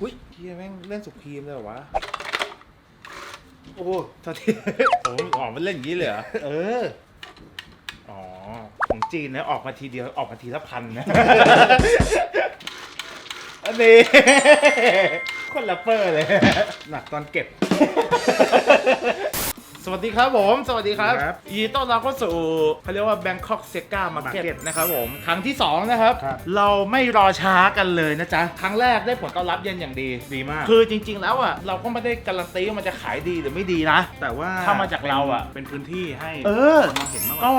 อุ้ยเฮียแม่งเล่นสุพีมเลยเหรอวะ โอ้โหโทษทีโอ้ออกมาเล่นอย่างนี้เลยเหรอ เออ อ๋อ ของจีนนะออกมาทีเดียวออกมาทีละพันนะ อันนี้ คนละเปอร์เลย หนักตอนเก็บส วัสดีครับผม สวัสดีครับครับยินดีต้อนรับเข้าสู่เขาเรียกว่า Bangkok s e g a Market Market นะครับผม ครั้งที่ 2 นะครับ ครับ เราไม่รอช้ากันเลยนะจ๊ะ ครั้งแรกได้ผลตอบรับเย็นอย่างดี ดีมาก คือจริง ๆ แล้วอะเราก็ไม่ได้การันตีว่ามันจะขายดีหรือไม่ดีนะ แต่ว่าถ้ามาจากเราอะ เป็นพื้นที่ให้เออ คนมาเห็นมากกว่า ก็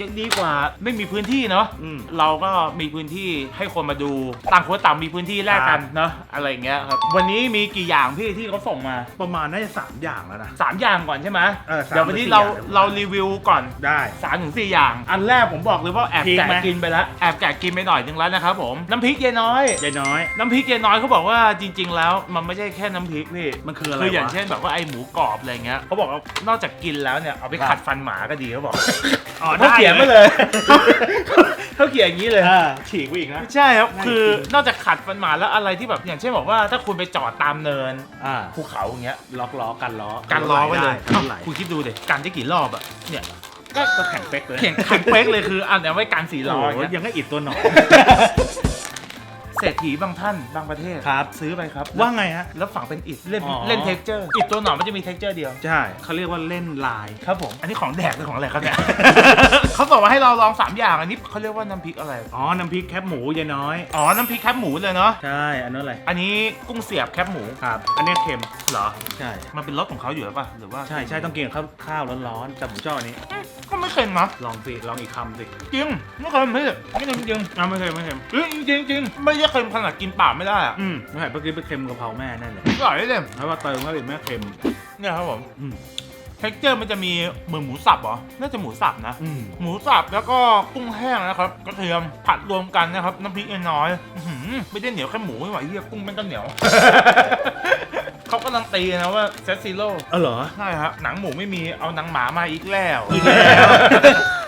ยังดีกว่าไม่มีพื้นที่เนาะอืมเราก็มีพื้นที่ให้คนมาดูต่างคนต่างมีพื้นที่แลกกันเนาะอะไรอย่างเงี้ยครับวันนี้มีกี่อย่างพี่ที่เขาส่งมาประมาณน่าจะสามอย่างแล้วนะ สามอย่างก่อนใช่ไหมเออสามเดี๋ยววันนี้หรือเราสี่อย่างเรารีวิวก่อนได้ สามถึงสี่อย่าง อันแรกผมบอกเลยว่าแอบพริกแกะไหม กินไปแล้วแอบแกะกินไปหน่อยนึงแล้วนะครับผมน้ำพริกยายน้อย ยายน้อย น้ำพริกยายน้อยเขาบอกว่าจริง ๆ แล้วมันไม่ใช่แค่น้ำพริกพี่มันคืออะไรคืออย่างวะ เช่นแบบว่าไอหมูกรอบอะไรเงี้ยเขาบอกว่านอกจากกินแล้วเนี่ยเอาไปครับขัดฟันหมาก็ดีเขาบอกอ๋อเขาเขียนมาเลยเขาเขียนอย่างนี้เลย อ่าฉีกไปอีกนะใช่ครับน่าคือกินนอกจากขัดฟันหมาแล้วอะไรที่แบบอย่างเช่นบอกว่าถ้าคุณไปจอดตามเนินอ่าภูเขาอย่างเงี้ยล็อกล้อกันล้อกันล้อไว้เลยกันไหลคุณคิดดูดิกันได้กี่รอบอะเนี่ยก็ก็แข่งเป๊กเลยเข่งขันเป๊กเลยคืออันเนี้ยไว้กันสี่ล้ออย่างโโหเงี้ยยังก็อิดตัวหนอน เศรษฐีบางท่านบางประเทศครับ ซื้อไปครับว่าไงฮะ แล้วฝังเป็นอิฐเล่นอ๋อ เล่นเท็กเจอร์อิฐตัวหนอนมันจะมีเท็กเจอร์เดียวใช่เขาเรียกว่าเล่นลาย ครับผมอันนี้ของแดกหรือของอะไรครับเนี่ย เขาบอกว่าให้เราลองสามอย่างอันนี้เขาเรียกว่าน้ำพริกอะไรอ๋อ น้ำพริกแคบหมูยายน้อย อ๋อน้ำพริกแคบหมูเลยเนาะใช่ อันนั้นอะไร อันนี้กุ้งเสียบแคบหมูครับ อันนี้เค็ม เหรอ ใช่ มันเป็นรสของเขาอยู่หรือเปล่าหรือว่าใช่ใช่ต้องกินกับข้าวข้าวร้อนๆแต่ผมชอบอันนี้ก็ไม่เค็มนะลองสิ ลองอีกคำสิ จริงไม่เค็มไม่เค็มไม่เค็มจริงอ้าวไม่เค็มไม่เค็มเอ้ยจริงจริงไม่ได้เค็มขนาดกินเปล่าไม่ได้อะอืมไม่ใช่เมื่อกี้ไปเค็มกะเพราแม่นั่นแหละอร่อยเลยเพราะว่าเติมเข้าไปแม่เค็มเนี่ยครับผมอืมเท็กเจอร์มันจะมีเหมือนหมูสับเหรอน่าจะหมูสับนะ อืมหมูสับแล้วก็กุ้งแห้งนะครับกระเทียมผัดรวมกันนะครับน้ำพริกน้อยๆอื้อหือไม่ได้เหนียวแค่หมูไม่ไหวเฮียกุ้งมันก็เหนียวเขากำลังตีนะว่าเซตซีโร่เออเหรอ ใช่ครับ หนังหมูไม่มีเอาหนังหมามาอีกแล้วอีกแล้ว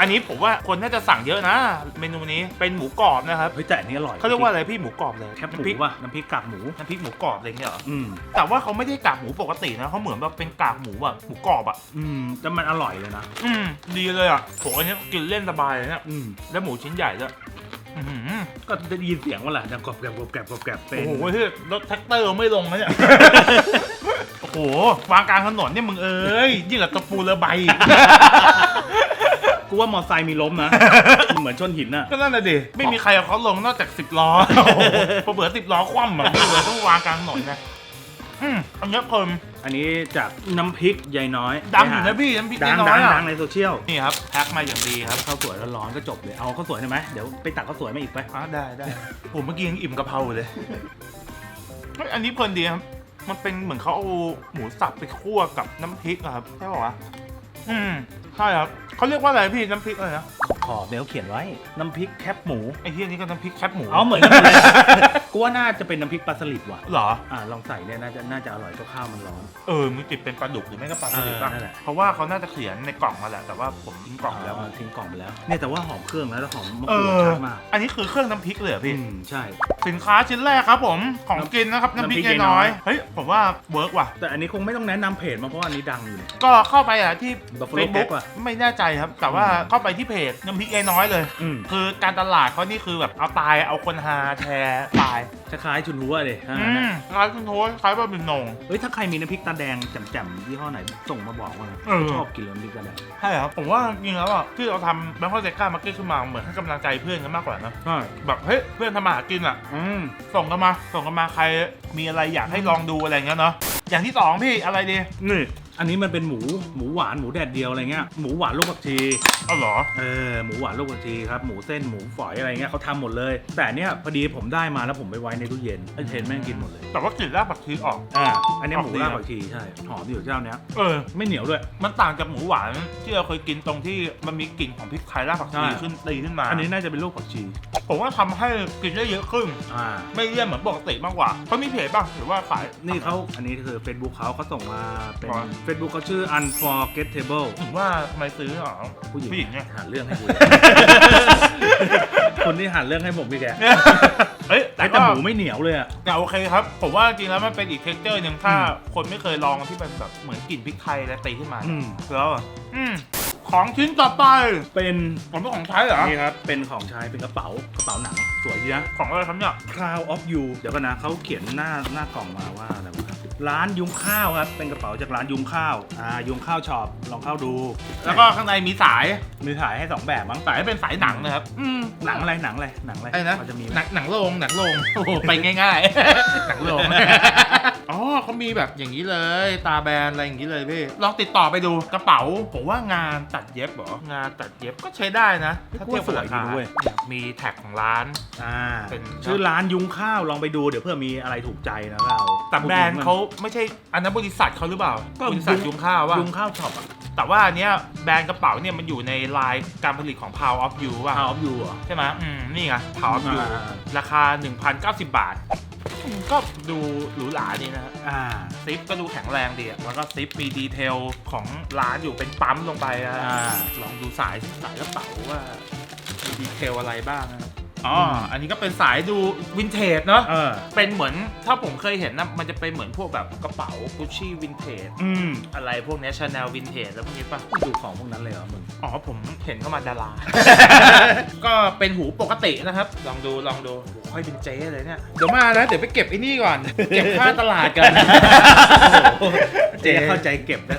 อันนี้ผมว่าคนน่าจะสั่งเยอะนะ เมนูนี้เป็นหมูกรอบนะครับเฮ้ยแต่อันนี้อร่อยเขาเรียกว่าอะไรพี่หมูกรอบเลยแคบหมูน้ำพริกป่ะน้ำพริกกากหมูน้ำพริกหมูกรอบอะไรเงี้ยเหรออืมแต่ว่าเขาไม่ได้กากหมูปกตินะเขาเหมือนแบบเป็นกากหมูแบบหมูกรอบอะอืมแต่มันอร่อยเลยนะอืมดีเลยอะโหอันนี้กินเล่นสบายเลยเนี่ยอืมแล้วหมูชิ้นใหญ่ด้วยอื้อหือ ก็จะได้ยินเสียงว่าแหละดังกรอบแกรบกรอบแกรบกรอบแกรบเป็โอ้น โหที่รถแท็กเตอร์ไม่ลงนะเนี่ย โอ้โห วางกลางถนนเนี่ยมึงเอ้ย ยิ่งกับตะปูเรือใบอีกกูว่ามอไซค์มีล้มนะมันเหมือนชนหินน่ะ ก็นั่นแหละดิ ไม่มีใครเอาเขาลงนอกจากสิบล้อโอ้โหพอเบื่อสิบล้อคว่ำอะพี่เลยต้องวางกลางถนนนะอืมอันนี้เพิ่มอันนี้จากน้ำพริกยายน้อยดังอยู่นะพี่น้ำพริกดังน้อดัยงๆอะดังในโซเชียลนี่ครับแพ็คมาอย่างดีครับข้าวสวยร้อนๆก็จบเลย เอาข้าวสวยได้ไหมเดี๋ยวไปตักข้าวสวยมาอีกไป อะได้ได้ผมเมื่อกี้ยังอิ่มกะเพราอยู่เลยเฮ้ยอันนี้เพลินดีครับ มันเป็นเหมือนเขาเอาหมูสับไปคั่วกับน้ำพริกอะครับใช่ป่าวะอืมใช่ครับเขาเรียกว่าอะไรพี่น้ำพริกอะไรนะขอบเนี่ยเขาเขียนไว้น้ำพริกแคบหมูไอ้ที่นี่ก็น้ำพริกแคบหมูอ๋อเหมือนกันหมดเลย กูว่าน่าจะเป็นน้ำพริกปลาสลิดว่ะ เหรอ อ่าลองใส่เนี่ยน่าจะน่าจะอร่อยเพราะข้าวมันร้อน เออมึงติดเป็นปลาดุกหรือไม่ก็ปลาสลิดเออป่ะนั่นแหละ เพราะว่าเขาน่าจะเขียนในกล่องมาแหละแต่ว่าผมทิ้งกล่องไปแล้วาทิ้งกล่องไปแล้ว เนี่ยแต่ว่าหอมเครื่องแล้วแล้วหอมมะเอกรูดอ ชัดมากอันนี้คือเครื่องน้ำพริกเลยเหรอพี่ อืมใช่ สินค้าชิ้นแรกครับผมของกินนะครับน้ำพริกน้ำพริกน้อยน้อยๆเฮ้ยผมว่าเวิร์กว่ะ แต่อันนี้คงไม่ต้องแนะนำเพจมาเพราะว่าอันนี้ดังอยู่เนี่ย ก็เข้าไปอะที่ Buffalo เฟซบุ๊ก Gap อะไม่แน่ใจครับ แต่ว่าเข้าไปที่เพจน้ำพริกน้อยๆเลย อืม คือการตลาดเขานี่คือแบบเอาตายเอาคนฮาแชร์ตายคล้ายๆชุนหัวเลยอ่าอืมคล้ายคุณโทษคล้ายบะหมี่หนง เฮ้ยถ้าใครมีน้ำพริกตาแดงแจ่มๆยี่ห้อไหนส่งมาบอกว่านะเออ ชอบกินน้ำพริกตาแดงใช่ครับ ผมว่าจริงๆแล้วอะที่เราทำแบงค์คอกเซก้ามาร์เก็ตขึ้นมาเหมือนให้กำลังใจเพื่อนกันมากกว่านะใช่แบบเฮ้ยเพื่อนทำมาหากินอะ อืมส่งกันมา ส่งกันมาใครมีอะไรอยากให้ลองดูอะไรเงี้ยเนาะอย่างที่สองพี่อะไรดีนี่ อันนี้มันเป็นหมูหมูหวานหมูแดดเดียวอะไรเงี้ยหมูหวานลูกผักชีเอาเหรอ เออหมูหวานลูกผักชีครับหมูเส้นหมูฝอยอะไรเงี้ยเขาทำหมดเลย แต่เนี่ยพอดีผมได้มาแล้วผมไปไว้ในตู้เย็นไอ้เทนแม่งกินหมดเลยแต่ว่ากลิ่นรากผักชีออก อ่าอันเนี้ยออหกมูดีรากนะผักชีใช่หอมอยู่เจ้าเนี้ยเออ ไม่เหนียวด้วย มันต่างจากหมูหวานที่เราเคยกินตรงที่มันมีกลิ่นของพริกไทยรากผักชีใช่ ขึ้นตีขึ้นมาอันนี้น่าจะเป็นลูกผักชีผมว่าทำให้กินได้เยอะขึ้น อ่า ไม่เลี่ยนเหมือนปกติมากกว่าเขามีเพจป่ะหรือว่าขาย นี่เขาอันนี้คือ Facebook เขาเขาส่งมาเป็นอ๋อ Facebook เขาชื่อ unforgettable ถึงว่าทำไมซื้ออ๋อผู้หญิงผู้หญิงเนี่ย หาเรื่องให้กูคนที่หาเรื่องให้ผมพี่แกเอ้ยแต่แต่หก็มูไม่เหนียวเลยอะ แต่โอเคครับ ผมว่าจริงๆแล้วมันเป็นอีกเท็กเจอร์หนึ่งถ้าอืม คนไม่เคยลองที่เป็นแบบเหมือนกลิ่นพริกไทยแล้วตีขึ้นมาอืมแล้วอะอืมของชิ้นต่อไปเป็นผมเป็นของใช้เหรอนี่ครับ เป็นของใช้เป็นกระเป๋ากระเป๋าหนังสวยดีนะ ของอะไรครับเนี่ย Crown of You เดี๋ยวก็นะเขาเขียนหน้าหน้ากล่องมาว่าอะไรวะค รับร้านยุงข้าวครับ เป็นกระเป๋าจากร้านยุงข้าว อ่า ยุงข้าวช็อป ลองเข้าดู แล้วก็ข้างในมีสาย มีถ่ายให้สองแบบมั้ง สายเป็นสายหนังนะครับ อืมหนังอะไร หนังอะไร หนังอะไรไอ้นะพอจะมีไหมหนังหนังโรงหนังโรงโอ้โหไปง่ายๆ หนังโรง อ๋อเขามีแบบอย่างนี้เลย ตาแบนอะไรอย่างนี้เลยพี่ ลองติดต่อไปดูกระเป๋า ผมว่างานตัดเย็บเหรองานตัดเย็บก็ใช้ได้นะถ้าเทียบกับราคามีแท็กของร้าน อ่าเป็นชื่อร้านยุงข้าวลองไปดูเดี๋ยวเพื่อมีอะไรถูกใจนะเราแต่แบรนด์เขาไม่ใช่อันนั้นบริษัทเขาหรือเปล่าก็บริษัทยุงข้าวว่ายุงข้าวช็อปอะแต่ว่าอันเนี้ยแบรนด์กระเป๋าเนี่ยมันอยู่ในลายการผลิตของ Power of You ว่า Crown of You เหรอใช่ไหมอืมนี่ไง Power of You อ่าราคา 1,090 บาทอืม ก็ดูหรูหราดีนะฮะอ่า ซิปก็ดูแข็งแรงดีอะแล้วก็ซิปมีดีเทลของร้านอยู่เป็นปั๊มลงไปอะอ่า ลองดูสายสายกระเป๋าว่ามีดีเทลอะไรบ้างนะ อ๋อมอันนี้ก็เป็นสายดูวินเทจเนาะ เออ เป็นเหมือนถ้าผมเคยเห็นนะ มันจะเป็นเหมือนพวกแบบกระเป๋ากุชชี่วินเทจ อืม อะไรพวกเนี้ชาแนลวินเทจแล้วพวกนี้ป่ะ ดูของพวกนั้นเลยเหรอมึง อ๋อ ผมเห็นเข้ามาดารา ก็เป็นหูปกตินะครับ ลองดูลองดูโอ้โหค่อยเป็นเจ๊เลยเนี่ย เดี๋ยวมานะ เดี๋ยวไปเก็บไอ้นี่ก่อน เก็บค่าตลาดกัน เจ๊เข้าใจเก็บนะ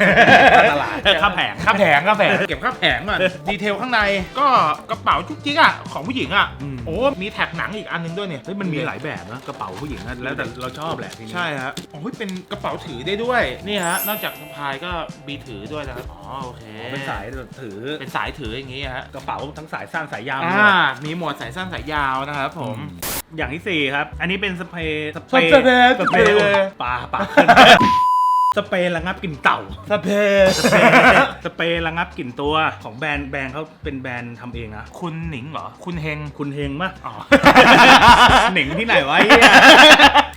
ตลาด ค่าแผง ค่าแผงค่าแผง เก็บค่าแผงก่อนดีเทลข้างในก็กระเป๋าจุกจิกอะของผู้หญิงอะ อืม โอ้มีแท็กหนังอีกอันหนึงด้วยเนี่ยเฮ้ยมันมีหลายแบบนะกระเป๋าผู้หญิงนะแล้วแต่เราชอบแหละทีนี้ใช่ฮะโอ้ยเป็นกระเป๋าถือได้ด้วยนี่ฮะนอกจากสะพายก็มีถือด้วยนะครับอ๋อโอเคอ๋อเป็นสายถือเป็นสายถืออย่างงี้ฮะกระเป๋าทั้งสายสั้นสายยาวอ่ามีหมวดสายสั้นสายยาวนะครับผมอย่างที่สี่ครับ อันนี้เป็นสเปรย์สเปสรย์เปรย์สเปรย์สเปรย์ปลาปลา สเปรย์ระงับกลิ่นเต่า สเปรย์สเปรย์สเปรย์ระงับกลิ่นตัวของแบรนด์แบรนด์เขาเป็นแบรนด์ทำเองนะ คุณหนิงเหรอ คุณเฮง คุณเฮงมะอ๋อเหน่งที่ไหนวะไอ้เหี้ย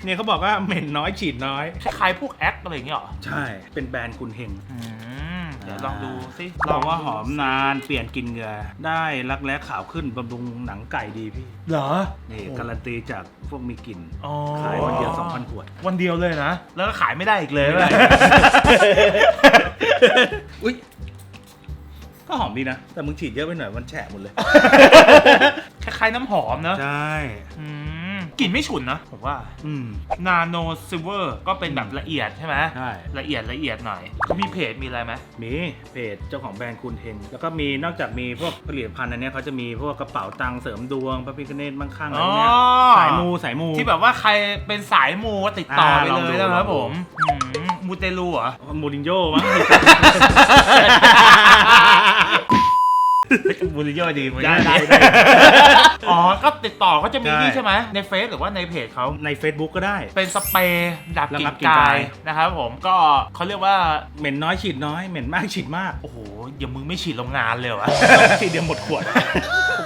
เนี่ยเขาบอกว่าเหม็นน้อยฉีดน้อย คล้ายๆพวกแอคอะไรอย่างเงี้ยเหรอ ใช่ เป็นแบรนด์คุณเฮง อืมเดี๋ยวลองดูสิลองว่าหอมนานเปลี่ยนกลินเหงื่อได้รักแร้ขาวขึ้นบำรุงหนังไก่ดีพี่ เหรอนี่การันตีจากพวกมีกลิ่น อ๋อขายวันเดียว2,000ขวด วันเดียวเลยนะ แล้วก็ขายไม่ได้อีกเลยไม่ได้ อุ้ยก็หอมดีนะ แต่มึงฉีดเยอะไปหน่อยมันแฉะหมดเลย คล้ายๆน้ำหอมเนอะใช่ อืม กลิ่นไม่ฉุนนะผมว่า อืม นาโนซิลเวอร์ก็เป็นแบบละเอียดใช่ไหมใช่ ละเอียดละเอียดหน่อยเขามีเพจมีอะไรไหมมีเพจเจ้าของแบรนด์คุณเฮงแล้วก็มีนอกจากมีพวกผลิตภัณฑ์อันเนี้ยเขาจะมีพวกกระเป๋าตังค์เสริมดวงพระพิฆเนศมั่งคั่งอะไรอ๋อเงี้ยสายมูสายมู ที่แบบว่าใครเป็นสายมูก็ติดต่อไปอ่าลองเลดู ยนะครับลองดูผมอืมมูเตลูเหรอ มูรินโญ่มั้ง มูริโยดีมูริได้โญ่ได้ดี ได้ อ๋อ ก็ติดต่อก็จะมีใช่นี่ใช่ไหมในเฟซหรือว่าในเพจเขา ใน Facebook ก็ได้ เป็นสเปรย์ดับกลิ่ระงันบกลิ่นกากายย นะครับผมก็เขาเรียกว่า เหม็นน้อยฉีดน้อย เหม็นมากฉีดมากโอ้โหอย่ามึงไม่ฉีดโรงงานเลยเหรอวะ ฉีดเดียวหมดขวด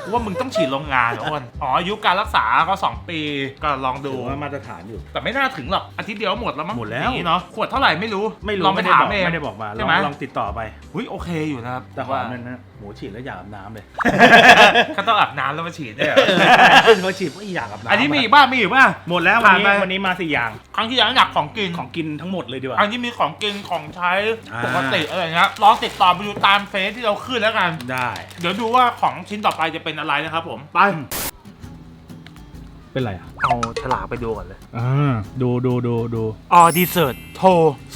กูว่ามึงต้องฉีดโรงงานเหรออ้วนอ๋ออายุการรักษาก็ 2 ปีก็ลองดูดูว่ามาตรฐานอยู่ แต่ไม่น่าถึงหรอกอาทิตย์เดียวหมดแล้วมั้งหมดแล้วอย่างนี้เนาะขวดเท่าไหร่ไม่รู้ไม่รู้ลองไปไม่ได้ถามบอกเอง ไม่ได้บอกมาลใช่องไหม ลองติดต่อไป อุ้ยโอเคอยู่นะครับแต่หอว่ามนั่นนะหมูฉีดแล้วอยากอาบน้ำเลยก็ต้องอาบน้ำแล้วมาฉีดด้วยเหรอเขาฉีดว่าอยากอาบน้ำอันนี้มีอีกบ้างมีอีกบ้าง หมดแล้ววันนี้ผ่านไป วันนี้มาสี่อย่างครั้งที่แล้วหนักของกิน ของกินทั้งหมดเลยดีกว่า อันนี้มีของกินของใช้อ่า ปกติอะไรเงี้ยลองติดต่อไปดูตามเฟซที่เราขึ้นแล้วกัน ได้เดี๋ยวดูว่าของชิ้นต่อไปจะเป็นอะไรนะครับผม ไปเป็นไรอะ เอาฉลากไปดูก่อนเลย อ่าดูดูดูดูออดีเซิร์ตโทร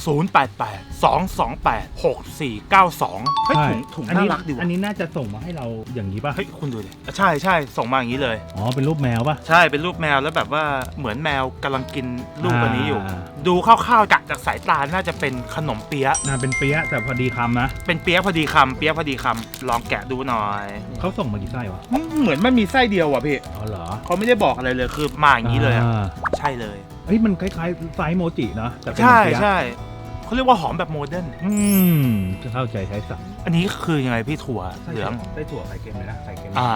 0 8 8 2 2 8 6 4 9 2 เฮ้ยถุงถุงอันน่านี้รักดีอัว่ะนนี้น่าจะส่งมาให้เราอย่างนี้ป่ะเฮ้ยคุณดูดิใช่ใช่ส่งมาอย่างนี้เลย อ๋อเป็นรูปแมวป่ะ ใช่เป็นรูปแมวแล้วแบบว่าเหมือนแมวกำลังกินลูกอันนี้อยู่ อ่า ดูคร่าวๆจากจากสายตาน่าจะเป็นขนมเปี๊ยะน่าเป็นเปี๊ยะแต่พอดีคำนะเป็นเปี๊ยะพอดีคำเปี๊ยะพอดีคำลองแกะดูหน่อยเขาส่งมากี่ไส้วะเหมือนมันมีไส้เดียวอะพี่ อ๋อเหรอ เขาไม่ได้บอกอะไรเลยคือมาอย่างนี้เลยอะาใช่เลยเฮ้ยมันคล้ายๆไซส์โมจิเนาะแต่เป็นใช่เปี๊ยะใช่เขาเรียกว่าหอมแบบโมเดิร์นอืมจะเข้าใจใช้สับอันนี้คือยังไงพี่ถั่วเหลืองได้ถั่วไข่เค็มไหมนะไข่เค็มอ่า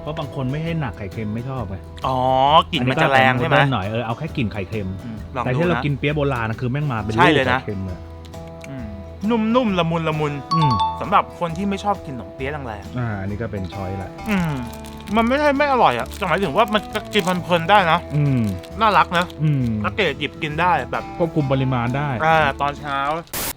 เพราะบางคนไม่ให้หนักไข่เค็มไม่ชอบไงอ๋อกลิ่นมันจะแรงใช่ไหมอันนี้ก็หน่อยเออเอาแค่กลิ่นไข่เค็ม อืมลองแต่ดูที่เรานะ กินเปี๊ยะโบราณนะคือแม่งมาเป็นใช่ลูกเลยนะ ไข่เค็มเลยอืมนุ่มๆละมุนละมุนอืมสำหรับคนที่ไม่ชอบกินขนมเปี๊ยะแรงอ่าอันนี้ก็เป็นช้อยแหละๆอืม มันไม่ใช่ไม่อร่อยอะแต่หมายถึงว่ามันก็กินเพลินๆได้นะ อืมน่ารักนะอืมนักเกตหยิบกินได้แบบควบคุมปริมาณได้ อ่าตอนเช้า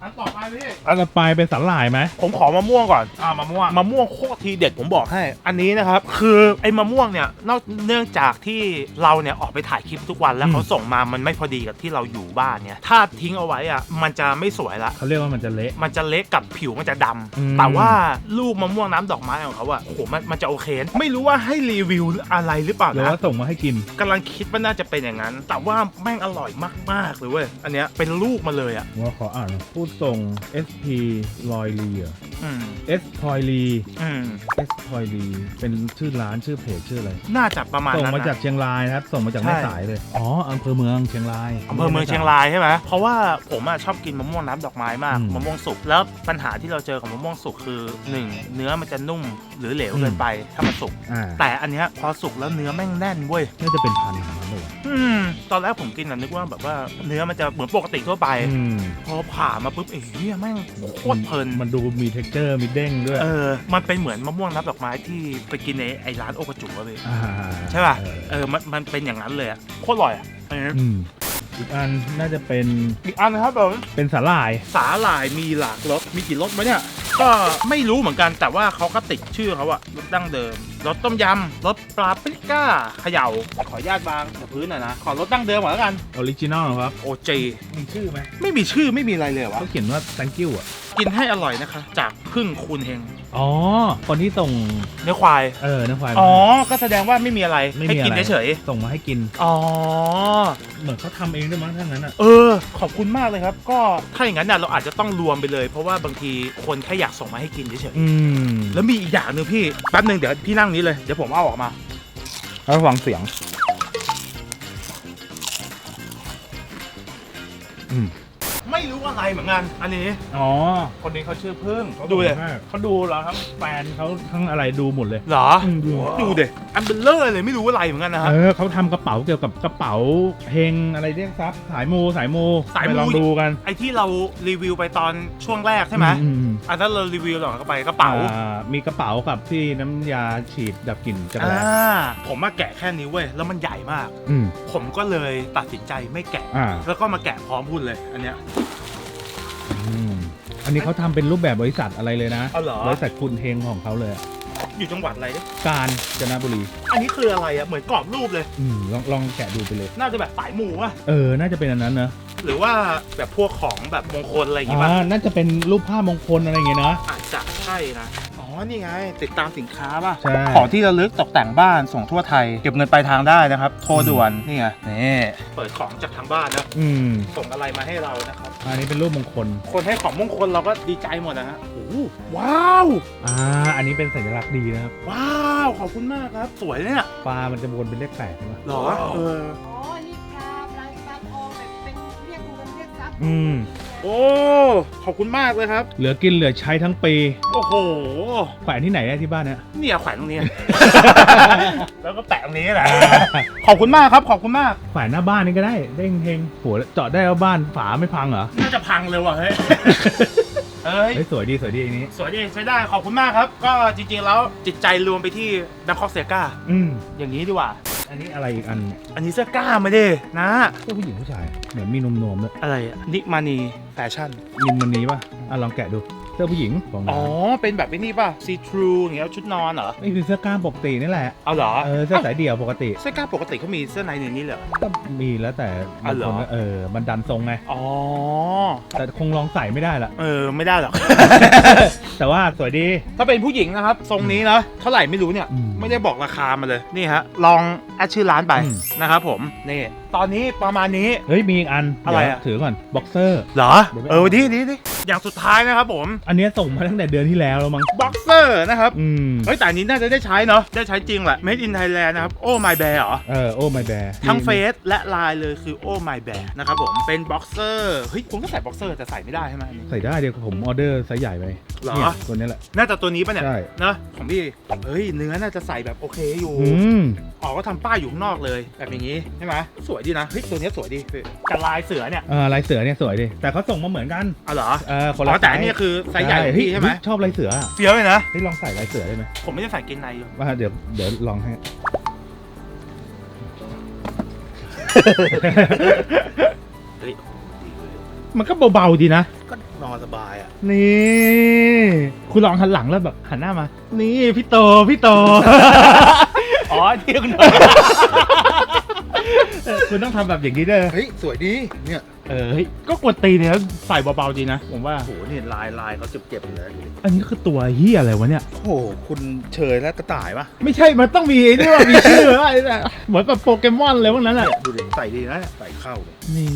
อันต่อไปพี่อันต่อไปเป็นสาหร่ายไหมผมขอมะม่วงก่อนอ่ามะม่วงมะม่วงโคตรทีเด็ดผมบอกให้ อันนี้นะครับ คือไอ้มะม่วงเนี่ยนอกเนื่องจากที่เราเนี่ยออกไปถ่ายคลิปทุกวันแล้วเขาส่งมามันไม่พอดีกับที่เราอยู่บ้านเนี่ยถ้าทิ้งเอาไว้อะมันจะไม่สวยละเขาเรียกว่ามันจะเละมันจะเละกับผิวมันจะดำอืมแต่ว่าลูกมะม่วงน้ำดอกไม้ของเขาอะโอ้โหมันมันจะโอเคไม่รู้ว่าให้รีวิวอะไรหรือเปล่าหรือนะว่าส่งมาให้กินกำลังคิดว่าน่าจะเป็นอย่างนั้น แต่ว่าแม่งอร่อยมากๆเลยเว้ยอันเนี้ยเป็นลูกมาเลยอะว่าขออ่านผู้ส่ง SP ลอยลีเหรอ อืม S พอยลี อืม S พอยลีเป็นชื่อร้านชื่อเพจชื่ออะไร น่าจะประมาณส่งนั้นมาจากนะ เชียงรายนะครับ ส่งมาจากใช่ แม่สายเลย อ๋ออำเภอเมืองเชียงราย อำเภอเมืองเชียงรายใช่ไหมเพราะว่าผมอะชอบกินมะม่วงน้ำดอกไม้มาก อืมมะม่วงสุก แล้วปัญหาที่เราเจอกับมะม่วงสุกคือหนึ่งเนื้อมันจะนุ่มหรือเหลวเกินไปถ้ามันสุก อ่าแต่อันเนี้ยพอสุกแล้วเนื้อแม่งแน่นเว้ย น่าจะเป็นพันธุ์ของมัน เลยอืมตอนแรกผมกินน่ะนึกว่าแบบว่าเนื้อมันจะเหมือนปกติทั่วไป อืมพอผ่ามาปุ๊บเอ้ยเหี้ยแม่งโคตรเพลิน มันดูมี t e x t อร์มีเด้งด้วยเออ มันเป็นเหมือนมะม่วงน้ำดอกไม้ที่ไปกินในไอ้ร้านโอกระจุอะพี่อ่าใช่ป่ะ เออเออ มันมันเป็นอย่างนั้นเลยอะโคตรอร่อยอะอันนี้อืมอีกอันน่าจะเป็น อีกอันนะครับผมเป็นสาหร่าย สาหร่ายมีหลากรสมีกี่รสไหมเนี่ย ก็ไม่รู้เหมือนกันแต่ว่าเขาก็ติดชื่อเขาอะรสดั้งเดิมรสต้มยำรสปลาปริก้าเขย่าขออนุญาตวางกับพื้นหน่อยนะ ขอรสดั้งเดิมก่อนแล้วกันออริจินอลครับ โอเจมีชื่อไหมไม่มีชื่อไม่มีอะไรเลยวะเขาเขียนว่า thank you อะ กินให้อร่อยนะคะ จากพึ่งคูณเฮง อ๋อ คนที่ส่ง เนื้อควาย เออน้ำควายอ๋อ ก็แสดงว่าไม่มีอะไร ไม่ให้มีกินอะไรเฉยส่งมาให้กิน ๆอ๋อ เหมือนเขาทำเองด้วยมั้งทั้งนั้นอะ เออ ขอบคุณมากเลยครับ ก็ถ้าอย่างนั้นน่ะเราอาจจะต้องรวมไปเลย เพราะว่าบางทีคนแค่อยากส่งมาให้กินเฉยอืมๆ แล้วมีอีกอย่างหนึ่งพี่ แป๊บหนึ่งเดี๋ยวพี่นั่งนี้เลย เดี๋ยวผมเอาออกมา แล้วฟังเสียงอืมไม่ รู้อะไรเหมือนกัน อันนี้ อ๋อคนนี้เขาชื่อพึ่งเขาดูเลยเขาดูเราทั้งแฟนเขาทั้งอะไรดูหมดเลย เหรออืมดูดูเด็อันเบลเลอร์เลยไม่รู้อะไรเหมือนกันนะฮะ เออเขาทำกระเป๋าเกี่ยวกับกระเป๋าเฮงอะไรเรียกซับสายมูสายมูสายมู ไปลองดูกัน ไอที่เรารีวิวไปตอนช่วงแรกใช่ไหมอือืมอันนั้นเรารีวิวหลังเข้าไปกระเป๋าอ่มีกระเป๋ากับที่น้ำยาฉีดดับกลิ่นจักรอ่าแล้ผมมาแกะแค่นี้เว้ยแล้วมันใหญ่มาก อืมผมก็เลยตัดสินใจไม่แกะ อ่า แล้วก็มาแกะพร้อมพุ่นเลย อันเนี้ย อืมอันนี้เขาทำเป็นรูปแบบบริษัทอะไรเลยนะเอาเหรอ บริษัทคุณเฮงของเขาเลยอะอยู่จังหวัดอะไรเนี่ยการจนบุรี อันนี้คืออะไรอะเหมือนกรอบรูปเลย อืมลองลองแกะดูไปเลย น่าจะแบบสายหมูอะเออ น่าจะเป็นอันนั้นนะหรือว่าแบบพวกของแบบมงคลอะไรอย่างงี้อ่าป่ะน่าจะเป็นรูปภาพมงคลอะไรอย่างเงี้ยนะอาจจะใช่นะอ๋อ นี่ไง ติดตามสินค้าป่ะ ใช่ ของที่ระลึกตกแต่งบ้านส่งทั่วไทย เก็บเงินปลายทางได้นะครับ โทรด่วน นี่ไง นี่ เปิดของจากทางบ้านนะอืม ส่งอะไรมาให้เรานะครับ อันนี้เป็นรูปมงคล คนให้ของมงคลเราก็ดีใจหมดนะฮะโอ้โหว้าว อ่า อันนี้เป็นสัญลักษณ์ดีนะครับ ว้าว ขอบคุณมากครับ สวยเนี่ยปลามันจะวนเป็นเลขแปดใช่ไหมหรอ เออ อ๋อ นี่ปลาปลาปลาทองแบบเป็นเรียกเงินเรียกทรัพย์อืม โอ้ ขอบคุณมากเลยครับ เหลือกินเหลือใช้ทั้งปีโอ้โห แขวนที่ไหนได้ที่บ้านเนี่ย เนี่ยแขวนตรงนี้ แล้วก็แปะตรงนี้แหละ ขอบคุณมากครับ ขอบคุณมาก แขวนหน้าบ้านนี่ก็ได้เด้งเฮงโหเจาะได้ว่าบ้านฝาไม่พังเหรอน่าจะพังเลยว่ะเฮ้ย เอ้ย เฮ้ยสวยดีสวยดีอันนี้ สวยดีใช้ได้ ขอบคุณมากครับ ก็จริงๆแล้วจิตใจรวมไปที่แบงคอกเซกาอืมอย่างนี้ดีกว่า อันนี้อะไรอีกอันเนี่ยอันนี้เสื้อกล้ามมาดินะพวกผู้หญิงผู้ชายเหมือนมีนมนมๆด้วยอะไรอะนิมานีแฟ ชั่น มินมันนี้ป่ะอะลองแกะดูเสื้อผู้หญิงของอ๋อร้านเป็นแบบไอ้นี่ป่ะซีทรูอย่างเงี้ยชุดนอนเหรอนี่คือเสื้อกล้ามปกตินี่แหละ เอาเหรอเออเสื้อสายเดี่ยวปกติเสื้อกล้ามปกติเขามีเสื้อในในนี้เหรอ ก็มีแล้วแต่บางอ๋อเหรคอนก็เออมันดันทรงไง อ๋อ แต่คงลองใส่ไม่ได้ละ เออ ไม่ได้หรอก แต่ว่าสวยดี ถ้าเป็นผู้หญิงนะครับ ทรงนี้นะเท่าไหร่ไม่รู้เนี่ย อืมไม่ได้บอกราคามาเลย นี่ฮะ ลองแอดชื่อร้านไปอืม นะครับผม นี่ ตอนนี้ประมาณนี้ เฮ้ยมีอีกอันอะไรอะ เดี๋ยวถือก่อนบ็อกเซอร์ เหรอเดี๋ยวไปเออดีดีดีอย่างสุดท้ายนะครับผมอันเนี้ยส่งมาตั้งแต่เดือนที่แล้วแล้วมั้งบ็อกเซอร์นะครับ อืมเฮ้ยแต่อันนี้น่าจะได้ใช้เนาะได้ใช้จริงแหละ Made in Thailand นะครับโอ้ my bear เหรอ เออโอ้ my bear ทั้งเฟซและไลน์เลยคือโอ้ my bear นะครับผมเป็นบ็อกเซอร์เฮ้ยคุณก็ใส่บ็อกเซอร์แต่ใส่ไม่ได้ใช่ไหมอันนี้ ใส่ได้เดี๋ยวผมออเดอร์ไซส์ใหญ่ไปเหรอ เนี่ยตัวนี้แหละ น่าจะตัวนี้ป่ะเนี่ยใช่นะของพี่เฮ้ยเนื้อน่าจะใส่แบบโอเคอยู่ อืม อ๋อก็ทำป้ายอยู่ข้างนอกเลยแบบอย่างนี้ใช่ไหมสวยดีนะเฮ้ยตัวเนี้ยสวยดีกับลายเสือเนี่ยเออลายเสือเนี่ยสวยดิแต่เขาส่งมาเหมือนกันเอาเหรอเออคนอ๋ละอแต่อันนี้คือไซส์ใหญ่ของพี่ใช่ไหมเฮ้ยชอบลายเสืออะเฟี้ยวเลยนะ เฮ้ยลองใส่ลายเสือได้ไหมผมไม่ได้ใส่เกงในอยู่ว่าเดี๋ยวเดี๋ยวลองให้ เฮ้ยมันก็เบาๆดีนะ ก็นอนสบายอะนี่ คุณลองหันหลังแล้วแบบหันหน้ามา นี่พี่โตพี่โต อ๋อที่คุณเออ คุณต้องทำแบบอย่างนี้ด้วยเฮ้ย สวยดี เนี่ยเออเฮ้ยก็กวนตีนเนี่ยแล้วใส่เบาๆดีนะผมว่า โอ้โหนี่ลายลายเขาเจ็บๆเลยอันนี้คือตัวเฮียอะไรวะเนี่ย โอ้โห คุณเชยและกระต่ายปะไม่ใช่มันต้องมีไอ้นี่ว่ามีชื่อว่าไอ้เนี่ยเหมือนแบบโปเกมอนเลยพวกนั้นอะดูดิใส่ดีนะเนี่ยใส่เข้าเลยนี่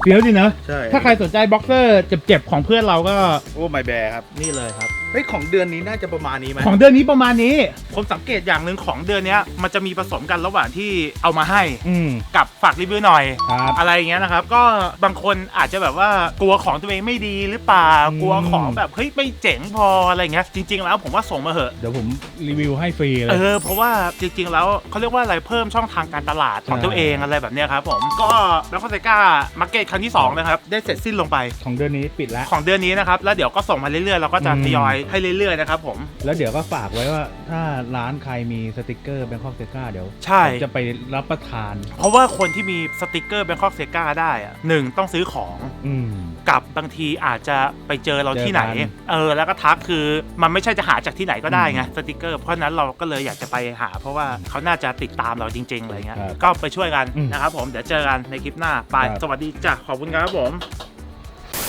เฟี้ยวดีนะใช่ถ้าใครสนใจบ็อกเซอร์เจ็บๆของเพื่อนเราก็โอ้ไมแบร์ครับ นี่เลยครับเฮ้ยของเดือนนี้น่าจะประมาณนี้ไหมของเดือนนี้ประมาณนี้ ผมสังเกตอย่างหนึ่งของเดือนเนี้ยมันจะมีผสมกันระหว่างที่เอามาให้อืม กับฝากรีวิวหน่อย ครับอะไรอย่างเงี้ยนะครับ ก็บางคนอาจจะแบบว่ากลัวของตัวเองไม่ดีหรือเปล่าอืม กลัวของแบบเฮ้ยไม่เจ๋งพออะไรเงี้ยจริง ๆ แล้วผมว่าส่งมาเหอะ เดี๋ยวผมรีวิวให้ฟรีเลเอย อเพราะว่าจริงๆ แล้วเขาเรียกว่าอะไรเพิ่มช่องทางการตลาดของใช่ตัวเองอะไรแบบเนี้ยครับผมก็แล้วก็ไซก้ามาร์เก็ตครั้งที่สองนะครับได้เสร็จสิ้นลงไปของเดือนนี้ปิดแล้ว ของเดือนนี้นะครับแล้วเดี๋ยวก็ส่งมาเรื่อยๆเราก็จะอืมทยอยให้เรื่อยๆนะครับผม แล้วเดี๋ยวก็ฝากไว้ว่าถ้าร้านใครมีสติกเกอร์แบงคอกเซกาเดี๋ยวใช่ ผมจะไปรับประทาน เพราะว่าคนที่มีสติกเกอร์ Bangkok s e g a ได้อะหนึ่งต้องซื้อของ อืม กับบางทีอาจจะไปเจอเราที่ไหน เจอกัน เออ แล้วก็ทักคือมันไม่ใช่จะหาจากที่ไหนก็ได้ไงสติกเกอร์ เพราะฉะนั้นเราก็เลยอยากจะไปหา เพราะว่าเขาน่าจะติดตามเราจริงๆอะไรเงี้ย ครับก็ไปช่วยกันอืมนะครับผม เดี๋ยวเจอกันในคลิปหน้า ไป ครับ สวัสดีจ้ะขอบคุณครับผม